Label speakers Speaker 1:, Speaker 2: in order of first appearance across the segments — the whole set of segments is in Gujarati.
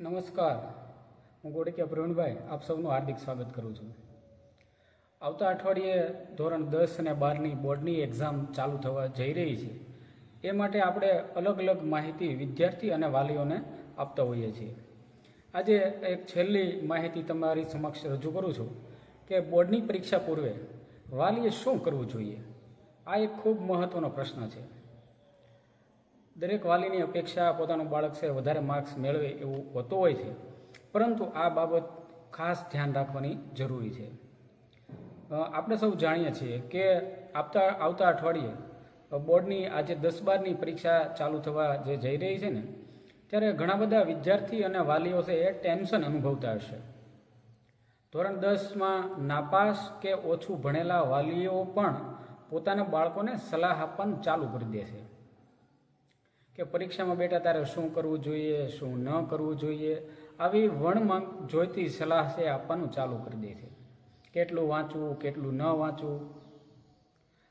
Speaker 1: નમસ્કાર. હું ગોડકિયા પ્રવીણભાઈ. આપ સૌનું હાર્દિક સ્વાગત કરું છું. આવતા અઠવાડિયે ધોરણ દસ અને બારની બોર્ડની એક્ઝામ ચાલુ થવા જઈ રહી છે. એ માટે આપણે અલગ અલગ માહિતી વિદ્યાર્થી અને વાલીઓને આપતા હોઈએ છીએ. આજે એક છેલ્લી માહિતી તમારી સમક્ષ રજૂ કરું છું કે બોર્ડની પરીક્ષા પૂર્વે વાલીએ શું કરવું જોઈએ? આ એક ખૂબ મહત્ત્વનો પ્રશ્ન છે. દરેક વાલીની અપેક્ષા પોતાનું બાળક છે, વધારે માર્ક્સ મેળવે એવું હોતું હોય છે. પરંતુ આ બાબત ખાસ ધ્યાન રાખવાની જરૂરી છે. આપણે સૌ જાણીએ છીએ કે આપતા, આવતા અઠવાડિયે બોર્ડની આજે દસ બારની પરીક્ષા ચાલુ થવા જે જઈ રહી છે ને, ત્યારે ઘણા બધા વિદ્યાર્થી અને વાલીઓ છે એ ટેન્શન અનુભવતા હશે. ધોરણ દસમાં નાપાસ કે ઓછું ભણેલા વાલીઓ પણ પોતાના બાળકોને સલાહ આપવાનું ચાલુ કરી દે છે. કે પરીક્ષામાં બેટા તારે શું કરવું જોઈએ, શું ન કરવું જોઈએ, આવી વણમાં જોઈતી સલાહ છે આપવાનું ચાલુ કરી દે છે. કેટલું વાંચવું, કેટલું ન વાંચવું.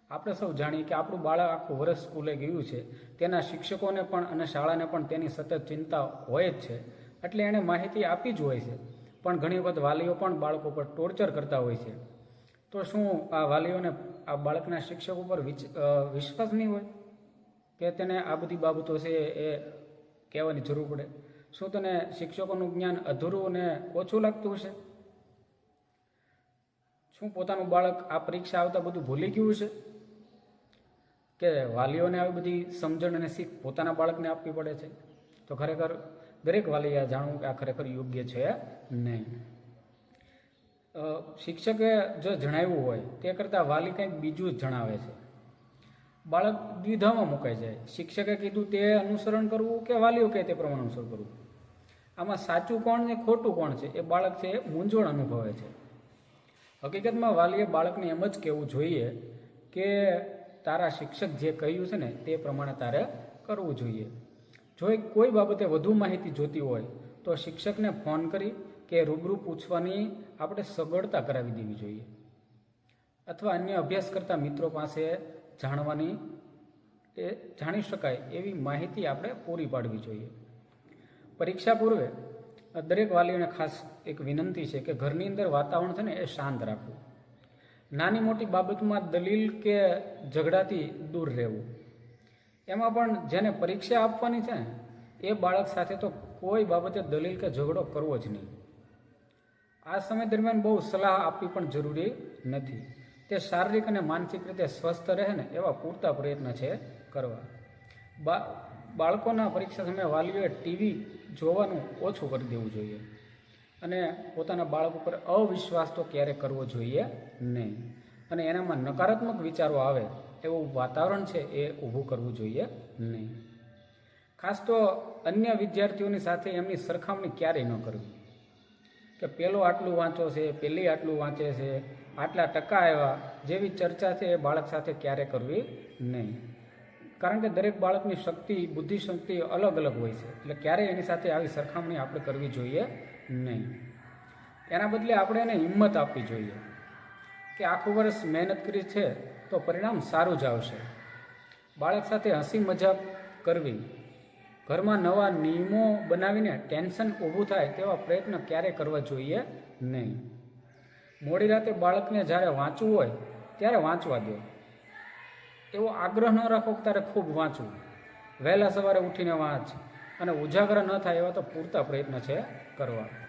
Speaker 1: આપણે સૌ જાણીએ કે આપણું બાળક આખું વર્ષ સ્કૂલે ગયું છે. તેના શિક્ષકોને પણ અને શાળાને પણ તેની સતત ચિંતા હોય જ છે. એટલે એણે માહિતી આપી જ હોય છે. પણ ઘણી વખત વાલીઓ પણ બાળકો પર ટોર્ચર કરતા હોય છે. તો શું આ વાલીઓને, આ બાળકના શિક્ષક ઉપર વિશ્વાસ નહીં હોય? કે તેને આ બધી બાબતો છે એ કહેવાની જરૂર પડે. શું તને શિક્ષકોનું જ્ઞાન અધૂરું અને ઓછું લાગતું હશે? શું પોતાનું બાળક આ પરીક્ષા આવતા બધું ભૂલી ગયું છે કે વાલીઓને આવી બધી સમજણ અને શીખ પોતાના બાળકને આપવી પડે છે? તો ખરેખર દરેક વાલીએ આ જાણવું કે આ ખરેખર યોગ્ય છે નહીં. શિક્ષકે જો જણાવ્યું હોય તે કરતાં વાલી કંઈક બીજું જ જણાવે છે. બાળક દ્વિધામાં મુકાઈ જાય. શિક્ષકે કીધું તે અનુસરણ કરવું કે વાલીઓ કહે તે પ્રમાણે અનુસરણ કરવું? આમાં સાચું કોણ ને ખોટું કોણ છે? એ બાળક છે એ મૂંઝવણ અનુભવે છે. હકીકતમાં વાલીએ બાળકને એમ જ કહેવું જોઈએ કે તારા શિક્ષક જે કહ્યું છે ને તે પ્રમાણે તારે કરવું જોઈએ. જો એ કોઈ બાબતે વધુ માહિતી જોતી હોય, તો શિક્ષકને ફોન કરી કે રૂબરૂ પૂછવાની આપણે સગવડતા કરાવી દેવી જોઈએ. અથવા અન્ય અભ્યાસ કરતા મિત્રો પાસે જાણવાની એ જાણી શકાય એવી માહિતી આપણે પૂરી પાડવી જોઈએ. પરીક્ષા પૂર્વે દરેક વાલીઓને ખાસ એક વિનંતી છે કે ઘરની અંદર વાતાવરણ છે ને એ શાંત રાખવું. નાની મોટી બાબતમાં દલીલ કે ઝઘડાથી દૂર રહેવું. એમાં પણ જેને પરીક્ષા આપવાની છે એ બાળક સાથે તો કોઈ બાબતે દલીલ કે ઝઘડો કરવો જ નહીં. આ સમય દરમિયાન બહુ સલાહ આપવી પણ જરૂરી નથી. તે શારીરિક અને માનસિક રીતે સ્વસ્થ રહે ને એવા પૂરતા પ્રયત્ન છે કરવા. બા, બાળકોના પરીક્ષા સમયે વાલીઓએ ટીવી જોવાનું ઓછું કરી દેવું જોઈએ અને પોતાના બાળક ઉપર અવિશ્વાસ તો ક્યારે કરવો જોઈએ નહીં. અને એનામાં નકારાત્મક વિચારો આવે એવું વાતાવરણ છે એ ઊભું કરવું જોઈએ નહીં. ખાસ તો અન્ય વિદ્યાર્થીઓની સાથે એમની સરખામણી ક્યારેય ન કરવી. કે પેલો આટલું વાંચો છે, પેલી આટલું વાંચે છે આટલા ટકા આવ્યા જેવી ચર્ચા છે એ બાળક સાથે ક્યારે કરવી? નહીં. કારણ કે દરેક બાળકની શક્તિ, બુદ્ધિ શક્તિ અલગ અલગ હોય છે. એટલે ક્યારેય એની સાથે આવી સરખામણી આપણે કરવી જોઈએ નહીં. એના બદલે આપણે એને હિંમત આપવી જોઈએ કે આખું વર્ષ મહેનત કરી છે તો પરિણામ સારું જ આવશે. બાળક સાથે હસી મજાક કરવી, ઘરમાં નવા નિયમો બનાવીને ટેન્શન ઊભું થાય તેવા પ્રયત્ન ક્યારે કરવા જોઈએ? નહીં. મોડી રાતે બાળકને જ્યારે વાંચવું હોય, ત્યારે વાંચવા દો. એવો આગ્રહ ન રાખો ત્યારે ખૂબ વાંચવું. વહેલા સવારે ઉઠીને વાંચ અને ઉજાગર ન થાય એવા તો પૂરતા પ્રયત્ન છે કરવા